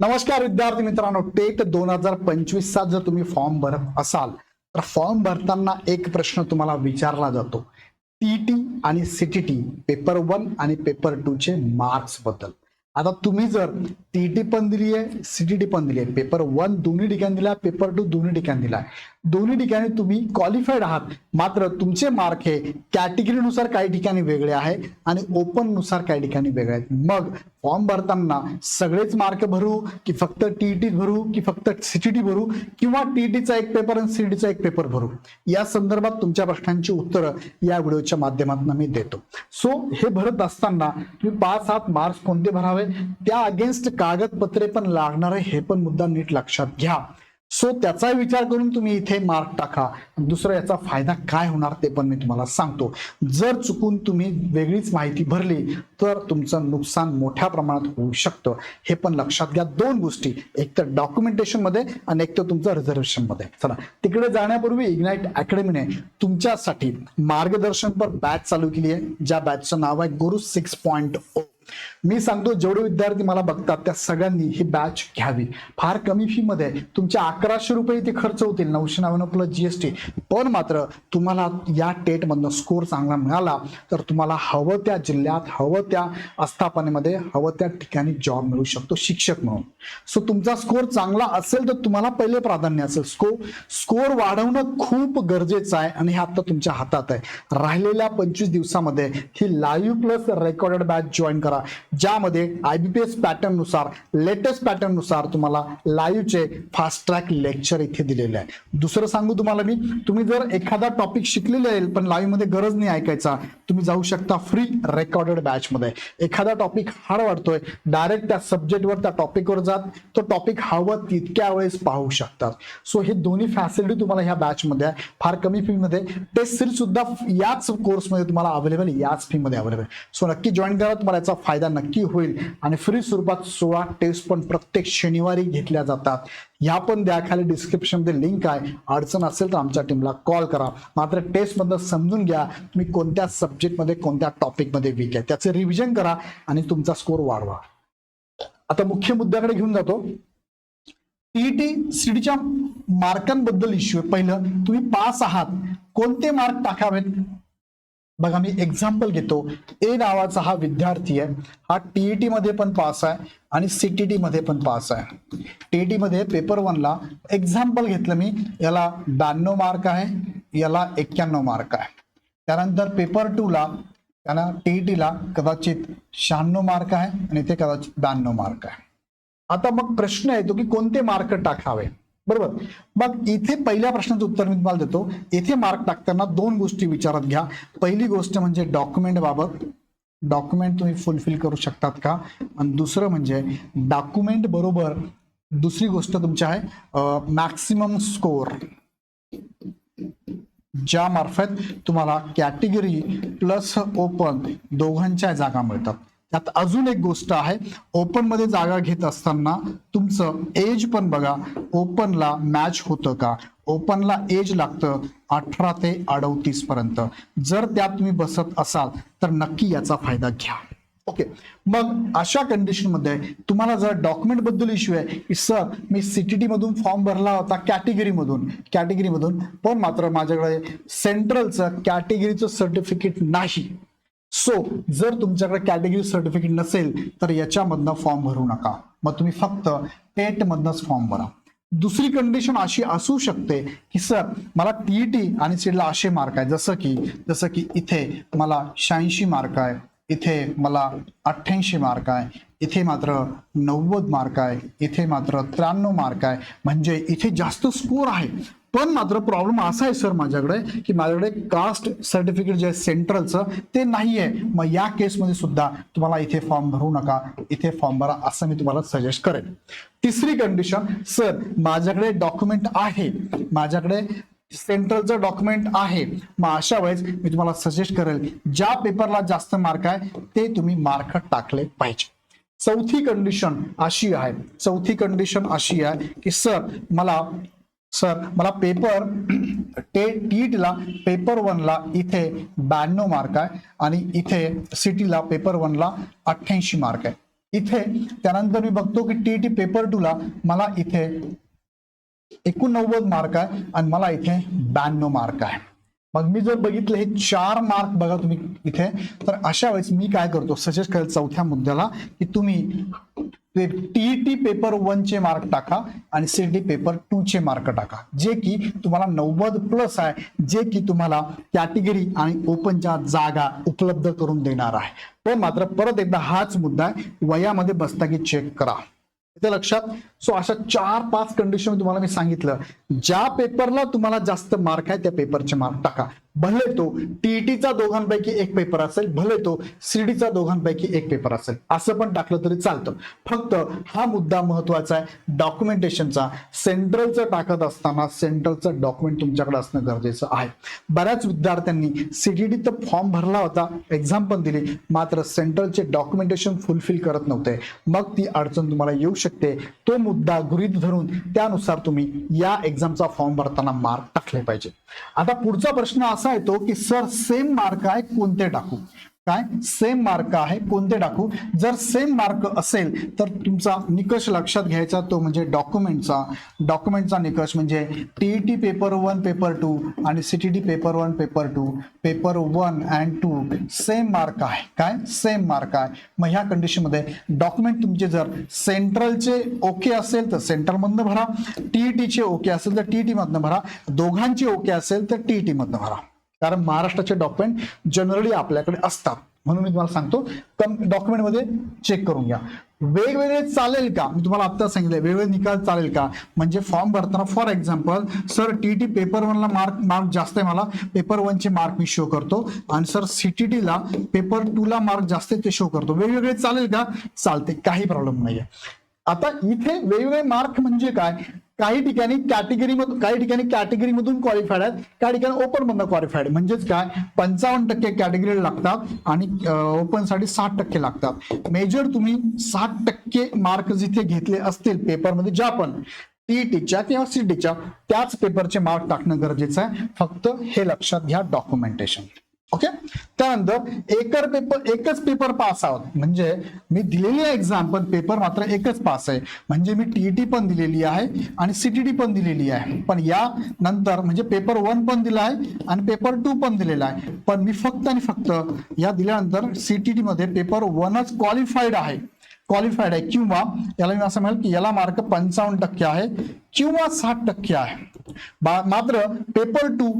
नमस्कार विद्यार्थी मित्रांनो टेट दोन हजार पंचवीसचा जर तुम्ही फॉर्म भरत असाल तर फॉर्म भरताना एक प्रश्न तुम्हाला विचारला जातो. टीटी आणि C T T paper one आणि पेपर टू चे मार्क्सबद्दल. आता तुम्ही जर टीटी पण दिली आहे सीटीटी पण दिली आहे पेपर वन दोन्ही ठिकाणी दिला पेपर टू दोन्ही ठिकाणी दिला दोन्ही ठिकाणी तुम्ही क्वालिफाईड आहात. मात्र तुमचे मार्क हे कॅटेगरीनुसार काही ठिकाणी वेगळे आहे आणि ओपननुसार काही ठिकाणी वेगळे आहेत. मग फॉर्म भरताना सगळेच मार्क भरू की फक्त टीईटी भरू की फक्त सीटीटी भरू किंवा टीईटीचा एक पेपर आणि सीटीचा एक पेपर भरू? या संदर्भात तुमच्या प्रश्नांची उत्तरं या व्हिडिओच्या माध्यमातून मी देतो. सो हे भरत असताना तुम्ही पाच सात मार्क्स कोणते भरावे? त्या अगेन्स्ट कागदपत्रे पण लागणार आहे हे पण मुद्दा नीट लक्षात घ्या. सो त्याचा विचार करून तुम्ही इथे मार्क टाका. दुसरं याचा फायदा काय होणार ते पण मी तुम्हाला सांगतो. जर चुकून तुम्ही वेगळीच माहिती भरली तर तुमचं नुकसान मोठ्या प्रमाणात होऊ शकतं. हे पण लक्षात घ्या. दोन गोष्टी. एक तर डॉक्युमेंटेशनमध्ये आणि एक तर तुमचं रिझर्वेशनमध्ये. चला. तिकडे जाण्यापूर्वी इग्नाइट अकॅडमीने तुमच्यासाठी मार्गदर्शनपर बॅच चालू केली आहे. ज्या बॅचचं नाव आहे गुरु सिक्स पॉईंट ओ मी सांगतो जेवढे विद्यार्थी मला बघतात त्या सगळ्यांनी ही बॅच घ्यावी. फार कमी फी मध्ये तुमचे अकराशे रुपये इथे खर्च होतील नऊशे नव्याण्णव प्लस जीएसटी पण मात्र तुम्हाला या टेट मधनं स्कोर चांगला मिळाला तर तुम्हाला हवं त्या जिल्ह्यात हवं त्या आस्थापनेमध्ये हवं त्या ठिकाणी जॉब मिळू शकतो शिक्षक म्हणून. सो तुमचा स्कोर चांगला असेल तर तुम्हाला पहिले प्राधान्य असेल स्को स्कोर वाढवणं खूप गरजेचं आहे आणि हे आता तुमच्या हातात आहे. राहिलेल्या पंचवीस दिवसामध्ये ही live plus recorded batch join करा. ज्यामध्ये आयबीपीएस पॅटर्ननुसार लेटेस्ट पॅटर्ननुसार तुम्हाला लाईव्हचे फास्ट ट्रॅक लेक्चर इथे दिलेले आहे दुसरं सांगू तुम्हाला मी तुम्ही जर एखादा टॉपिक शिकलेला आहे पण लाईव्हमध्ये गरज नाही ऐकायचा तुम्ही जाऊ शकता फ्री रेकॉर्डेड बॅच मध्ये. एखादा टॉपिक हार्ड वाटतोय डायरेक्ट त्या सब्जेक्टवर त्या टॉपिकवर जात तो टॉपिक हवं तितक्या वेळेस पाहू शकतात. सो हे दोन्ही फॅसिलिटी तुम्हाला ह्या बॅच मध्ये आहे. फार कमी फी मध्ये. टेस्ट सिरीज सुद्धा याच कोर्समध्ये तुम्हाला अवेलेबल याच फी मध्ये अवेलेबल सो नक्की जॉईन करा तुम्हाला याचा फायदा नक्की होईल. आणि फ्री स्वरूपात सोळा टेस्ट पण प्रत्येक शनिवारी घेतल्या जातात. ह्या पण द्या खाली डिस्क्रिप्शनमध्ये लिंक आहे. अडचण असेल तर आमच्या टीमला कॉल करा. मात्र टेस्ट मधलं समजून घ्या तुम्ही कोणत्या सब्जेक्टमध्ये कोणत्या टॉपिकमध्ये वीक आहे. त्याचे रिव्हिजन करा आणि तुमचा स्कोर वाढवा. आता मुख्य मुद्द्याकडे घेऊन जातो. टीईटी सीटीच्या मार्कांबद्दल इश्यू आहे. पहिलं तुम्ही पास आहात. कोणते मार्क टाकावेत? बघा मी एक्झाम्पल घेतो. ए नावाचा हा विद्यार्थी आहे. हा टीईटी मध्ये पण पास आहे आणि सीटीटी मध्ये पण पास आहे. टीईटी मध्ये पेपर वनला एक्झाम्पल घेतलं मी. याला ब्याण्णव मार्क आहे. याला एक्क्याण्णव मार्क आहे. त्यानंतर पेपर टूला त्याला त्यांना टीईटीला कदाचित शहाण्णव मार्क आहे आणि ते कदाचित ब्याण्णव मार्क आहे. आता मग प्रश्न येतो की कोणते मार्क टाकावे? बरोबर? मग इथे पहिल्या प्रश्नाचं उत्तर मी तुम्हाला देतो. इथे मार्क टाकताना दोन गोष्टी विचारात घ्या. पहिली गोष्ट म्हणजे डॉक्युमेंट बाबत. डॉक्युमेंट तुम्ही फुलफिल करू शकतात का? आणि दुसरं म्हणजे डॉक्युमेंट बरोबर दुसरी गोष्ट तुमची आहे मॅक्सिमम स्कोर ज्या मार्फत तुम्हाला कॅटेगरी प्लस ओपन दोघांच्या जागा मिळतात. त्यात अजून एक गोष्ट आहे. ओपनमध्ये जागा घेत असताना तुमचं एज पण बघा ओपनला मॅच होतं का? ओपनला एज लागतं अठरा ते अडतीस पर्यंत. जर त्यात तुम्ही बसत असाल तर नक्की याचा फायदा घ्या. ओके मग अशा कंडिशनमध्ये तुम्हाला जर डॉक्युमेंटबद्दल इश्यू आहे की सर मी सीटीटी मधून फॉर्म भरला होता कॅटेगरी मधून कॅटेगरी मधून पण मात्र माझ्याकडे सेंट्रलचं कॅटेगरीचं सर्टिफिकेट नाही. सो जर तुमच्याकडे कॅटेगरी सर्टिफिकेट नसेल तर याच्यामधनं फॉर्म भरू नका. मग तुम्ही फक्त टेट मधनच फॉर्म भरा. दुसरी कंडिशन अशी असू शकते की सर मला टीईटी आणि सीडला असे मार्क आहे. जसं की जसं की इथे मला शहाऐंशी मार्क आहे. इथे मला अठ्ठ्याऐंशी मार्क आहे. इथे मात्र नव्वद मार्क आहे. इथे मात्र त्र्याण्णव मार्क आहे. म्हणजे इथे जास्त स्कोर आहे. पण मात्र प्रॉब्लेम असा आहे सर माझ्याकडे की माझ्याकडे कास्ट सर्टिफिकेट जे आहे सेंट्रलचं ते नाही आहे मग या केसमध्ये सुद्धा तुम्हाला इथे फॉर्म भरू नका. इथे फॉर्म भरा असं मी तुम्हाला सजेस्ट करेन. तिसरी कंडिशन सर माझ्याकडे डॉक्युमेंट आहे. माझ्याकडे सेंट्रलचं डॉक्युमेंट आहे. मग अशा वेळेस मी तुम्हाला सजेस्ट करेल ज्या पेपरला जास्त मार्क आहे ते तुम्ही मार्क टाकले पाहिजे. चौथी कंडिशन अशी आहे. चौथी कंडिशन अशी आहे की सर मला सर मला पेपर टे टीईटीला पेपर वनला इथे ब्याण्णव मार्क आहे आणि इथे सिटीला पेपर वनला अठ्ठ्याऐंशी मार्क आहे. इथे त्यानंतर मी बघतो की टीईटी पेपर टू ला मला इथे एकोणनव्वद मार्क आहे आणि मला इथे ब्याण्णव मार्क आहे. मग मी जर बघितलं हे चार मार्क बघा तुम्ही इथे. तर अशा वेळेस मी काय करतो सजेस्ट करेल चौथ्या मुद्द्याला की तुम्ही टीईटी पेपर वन चे मार्क टाका आणि सीटी पेपर टू चे मार्क टाका. जे की तुम्हाला नव्वद प्लस आहे जे की तुम्हाला कॅटेगरी आणि ओपनच्या जागा उपलब्ध करून देणार आहे. पण मात्र परत एकदा हाच मुद्दा आहे वयामध्ये बसता की चेक करा. इथे लक्षात सो अशा चार पाच कंडिशन तुम्हाला मी सांगितलं. ज्या पेपरला तुम्हाला जास्त मार्क आहे त्या पेपरचे मार्क टाका. भले तो टीईटीचा दोघांपैकी एक पेपर असेल भले तो सीडीचा दोघांपैकी एक पेपर असेल. असं पण टाकलं तरी चालतं. फक्त हा मुद्दा महत्त्वाचा आहे. डॉक्युमेंटेशनचा सेंट्रलचं टाकत असताना सेंट्रलचं डॉक्युमेंट तुमच्याकडे असणं गरजेचं आहे. बऱ्याच विद्यार्थ्यांनी सीटीडी तर फॉर्म भरला होता एक्झाम पण दिली मात्र सेंट्रलचे डॉक्युमेंटेशन फुलफिल करत नव्हते. मग ती अडचण तुम्हाला येऊ शकते. तो मुद्दा गृहित धरून त्यानुसार तुम्ही या एक्झामचा फॉर्म भरताना मार्क टाकले पाहिजे. आता पुढचा प्रश्न असा येतो की सर सेम मार्क आहे कोणते टाकू? काय? सेम मार्क आहे कोणते टाकू? जर सेम मार्क असेल तर तुमचा निकष लक्षात घ्यायचा तो म्हणजे डॉक्युमेंटचा. डॉक्युमेंटचा निकष म्हणजे TET paper one paper two आणि C T T paper one paper two. Paper one and two same mark आहे. काय? सेम मार्क आहे. मग ह्या कंडिशनमध्ये डॉक्युमेंट तुमचे जर सेंट्रलचे ओके असेल तर सेंट्रलमधनं भरा. टीईटीचे ओके असेल तर टीईटी मधनं भरा. दोघांचे ओके असेल तर टीईटी मधनं भरा. कारण महाराष्ट्राचे डॉक्युमेंट जनरली आपल्याकडे असतात. म्हणून मी तुम्हाला सांगतो कम डॉक्युमेंटमध्ये चेक करून घ्या. वेगवेगळे चालेल का? मी तुम्हाला आता सांगितलं वेगवेगळे निकाल चालेल का? म्हणजे फॉर्म भरताना for example sir TT paper वनला मार्क मार्क जास्त आहे मला. पेपर वनचे मार्क मी शो करतो. आणि सर सीटीटी ला पेपर टू ला मार्क जास्त ते शो करतो. वेगवेगळे चालेल का? चालते. काही प्रॉब्लेम नाहीये. आता इथे वेगवेगळे मार्क म्हणजे काय? काही ठिकाणी कॅटेगरी मधून काही ठिकाणी कॅटेगरी मधून क्वालिफाईड आहेत काही ठिकाणी ओपन मधून क्वालिफाईड म्हणजेच काय? पंचावन्न टक्के कॅटेगरीला लागतात आणि ओपनसाठी साठ टक्के लागतात. मेजर तुम्ही साठ टक्के मार्क जिथे घेतले असतील पेपरमध्ये ज्या पण टीईटीच्या किंवा सीटीच्या त्याच पेपरचे मार्क टाकणं गरजेचं आहे. फक्त हे लक्षात घ्या डॉक्युमेंटेशन ओके त्यानंतर एकर पेपर एकच पेपर पास आहोत म्हणजे मी दिलेली आहे एक्झाम पण पेपर मात्र एकच पास आहे. म्हणजे मी टीईटी पण दिलेली आहे आणि सीटीटी पण दिलेली आहे. पण या नंतर म्हणजे पेपर वन पण दिला आहे आणि पेपर टू पण दिलेला आहे. पण मी फक्त आणि फक्त या दिल्यानंतर सीटीटी मध्ये पेपर वनच क्वालिफाईड आहे. क्वालिफाईड आहे. किंवा याला मी असं म्हणेल की याला मार्क पंचावन्न टक्के आहे. किंवा साठ टक्के आहे. मात्र पेपर टू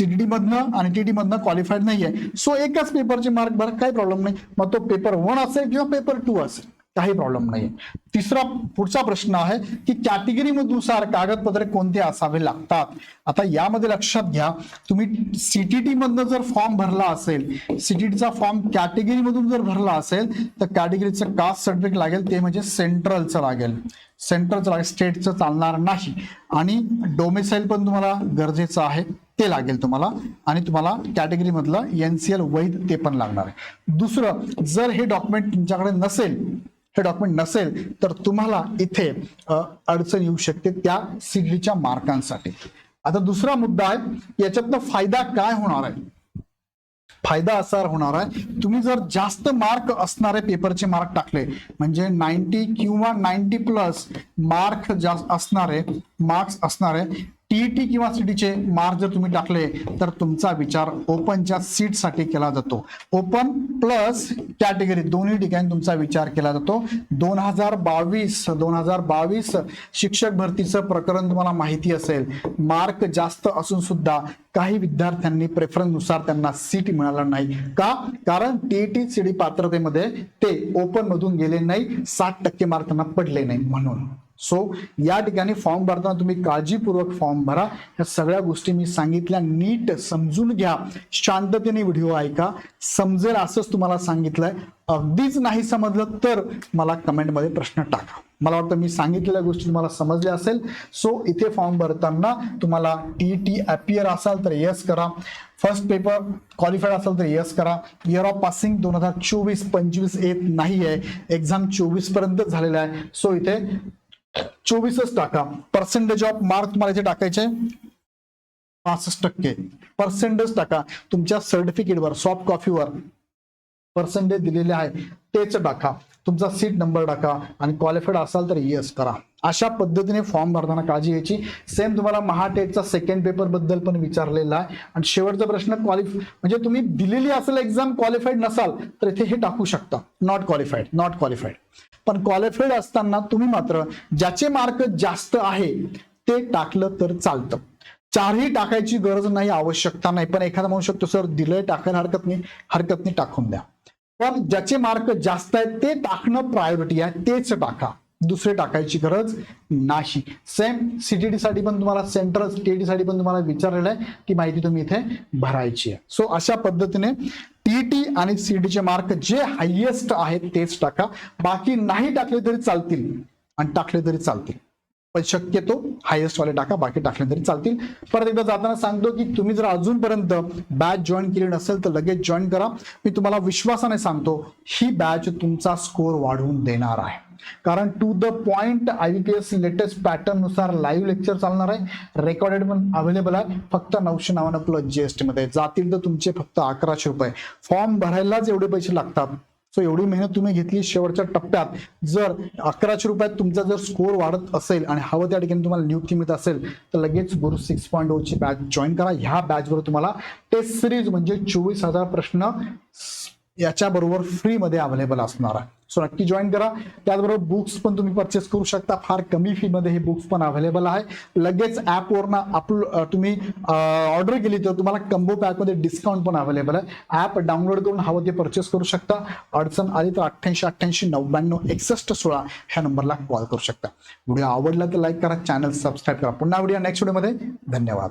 सीटीटी मधनं आणि टीडी मधनं क्वालिफाईड नाहीये. सो एकाच पेपरचे मार्क भर काही प्रॉब्लेम नाही. मग तो पेपर वन असेल किंवा पेपर टू असेल काही प्रॉब्लेम नाही तिसरा पुढचा प्रश्न आहे की कॅटेगरी नुसार कागदपत्रे कोणते असावे लागतात? आता यामध्ये लक्षात घ्या तुम्ही सीटीटी मधनं जर फॉर्म भरला असेल सीटीटीचा फॉर्म कॅटेगरी मधून जर भरला असेल तर कॅटेगरीचं कास्ट सर्टिफिकेट लागेल ते म्हणजे सेंट्रलचं लागेल. सेंट्रलचं लागेल स्टेटचं चालणार नाही. आणि डोमेसाईल पण तुम्हाला गरजेचं आहे. ते लागेल तुम्हाला. आणि तुम्हाला कॅटेगरी मधलं एनसीएल वैध ते पण लागणार आहे. दुसरं जर हे डॉक्युमेंट तुमच्याकडे नसेल हे डॉक्युमेंट नसेल तर तुम्हाला इथे अडचण येऊ शकते त्या सीडीच्या मार्कांसाठी. आता दुसरा मुद्दा आहे याच्यातनं फायदा काय होणार आहे? फायदा असा होणार आहे तुम्ही जर जास्त मार्क असणारे पेपरचे मार्क टाकले म्हणजे नाईन्टी किंवा नाईन्टी प्लस मार्क जास्त असणारे मार्क्स असणारे टीईटी किंवा सीटीचे मार्क जर तुम्ही टाकले तर तुमचा विचार ओपनच्या सीटसाठी केला जातो. ओपन प्लस कॅटेगरी दोन्ही ठिकाणी तुमचा विचार केला जातो. दोन हजार बावीस दोन हजार बावीस शिक्षक भरतीचं प्रकरण तुम्हाला माहिती असेल. मार्क जास्त असून सुद्धा काही विद्यार्थ्यांनी प्रेफरन्सनुसार त्यांना सीट मिळाला नाही. का? कारण टीईटी सीडी पात्रतेमध्ये ते ओपन मधून गेले नाही साठ टक्के मार्क त्यांना पडले नाही म्हणून. सो या ठिकाणी फॉर्म भरताना तुम्ही काळजीपूर्वक फॉर्म भरा. या सगळ्या गोष्टी मी सांगितल्या. नीट समजून घ्या. शांततेने व्हिडिओ ऐका. समजेल असंच तुम्हाला सांगितलंय. अगदीच नाही समजलं तर मला कमेंटमध्ये प्रश्न टाका. मला वाटतं मी सांगितलेल्या गोष्टी तुम्हाला समजल्या असेल. सो इथे फॉर्म भरताना तुम्हाला टी टी अपियर असाल तर येस करा. फर्स्ट पेपर क्वालिफाईड असाल तर येस करा. इयर ऑफ पासिंग दोन हजार चोवीस पंचवीस येत नाही आहे एक्झाम चोवीसपर्यंत झालेला आहे. सो इथे चोवीसच टाका. पर्सेंटेज ऑफ मार्क तुम्हाला इथे टाकायचे पासष्ट टक्के. पर्सेंटेज टाका. तुमच्या सर्टिफिकेटवर सॉफ्ट कॉफीवर पर्सेंटेज दिलेले आहे. तेच टाका. तुमचा सीट नंबर टाका आणि क्वालिफाईड असाल तर येस करा. अशा पद्धतीने फॉर्म भरताना काळजी घ्यायची. सेम तुम्हाला महाटेटचा सेकंड पेपरबद्दल पण विचारलेला आहे. आणि शेवटचा प्रश्न क्वालिफ म्हणजे तुम्ही दिलेली असेल एक्झाम क्वालिफाईड नसाल तर इथे हे टाकू शकता. नॉट क्वालिफाईड नॉट क्वालिफाईड पण क्वालिफाईड असताना तुम्ही मात्र ज्याचे मार्क जास्त आहे ते टाकलं तर चालतं. चारही टाकायची गरज नाही आवश्यकता नाही. पण एखादा म्हणू शकतो सर दिलंय टाकायला हरकत नाही हरकत नाही टाकून द्या. पण ज्याचे मार्क जास्त आहेत ते टाकणं प्रायोरिटी आहे तेच टाका. दुसरे टाकायची गरज नाही. सेम सीटीटी साठी पण तुम्हाला सेंट्रल टीईटी साठी पण तुम्हाला विचारलेलं आहे की माहिती तुम्ही इथे भरायची आहे. सो अशा पद्धतीने टीईटी आणि सीटीचे मार्क जे हायेस्ट आहेत तेच टाका. बाकी नाही टाकले तरी चालतील आणि टाकले तरी चालतील. पण शक्यतो हायेस्ट वाले टाका बाकी टाकले तरी चालतील. परत एकदा जाताना सांगतो की तुम्ही जर अजूनपर्यंत बॅच जॉईन केली नसेल तर लगेच जॉईन करा. मी तुम्हाला विश्वासाने सांगतो ही बॅच तुमचा स्कोर वाढवून देणार आहे. कारण to the point I B P S latest पॅटर्ननुसार live lecture चालणार आहे. रेकॉर्डेड पण अवेलेबल आहे. फक्त नऊशे नव्याण्णव प्लस जीएसटी मध्ये. जातील तर तुमचे फक्त अकराशे रुपये. फॉर्म भरायलाच एवढे पैसे लागतात. सो एवढी मेहनत तुम्ही घेतली शेवटच्या टप्प्यात. जर अकराशे रुपयात तुमचा जर स्कोर वाढत असेल आणि हवं त्या ठिकाणी तुम्हाला नियुक्ती मिळत असेल तर लगेच गुरु सिक्स पॉईंट ओची बॅच जॉईन करा. ह्या बॅचवर तुम्हाला टेस्ट सिरीज म्हणजे चोवीस हजार प्रश्न याच्याबरोबर फ्रीमध्ये अवेलेबल असणार आहे. सो नक्की जॉईन करा. त्याचबरोबर बुक्स पण तुम्ही परचेस करू शकता. फार कमी फी मध्ये हे बुक्स पण अवेलेबल आहे. लगेच ऍपवरनं अपलो तुम्ही ऑर्डर केली तर तुम्हाला कंबो पॅकमध्ये डिस्काउंट पण अवेलेबल आहे. ऍप डाउनलोड करून हवं ते परचेस करू शकता. अडचण आली तर अठ्ठ्याऐंशी अठ्ठ्याऐंशी नव्याण्णव एकसष्ट सोळा ह्या नंबरला कॉल करू शकता. व्हिडिओ आवडला तर लाईक करा. चॅनल सबस्क्राईब करा. पुन्हा व्हिडिओ नेक्स्ट व्हिडिओमध्ये धन्यवाद.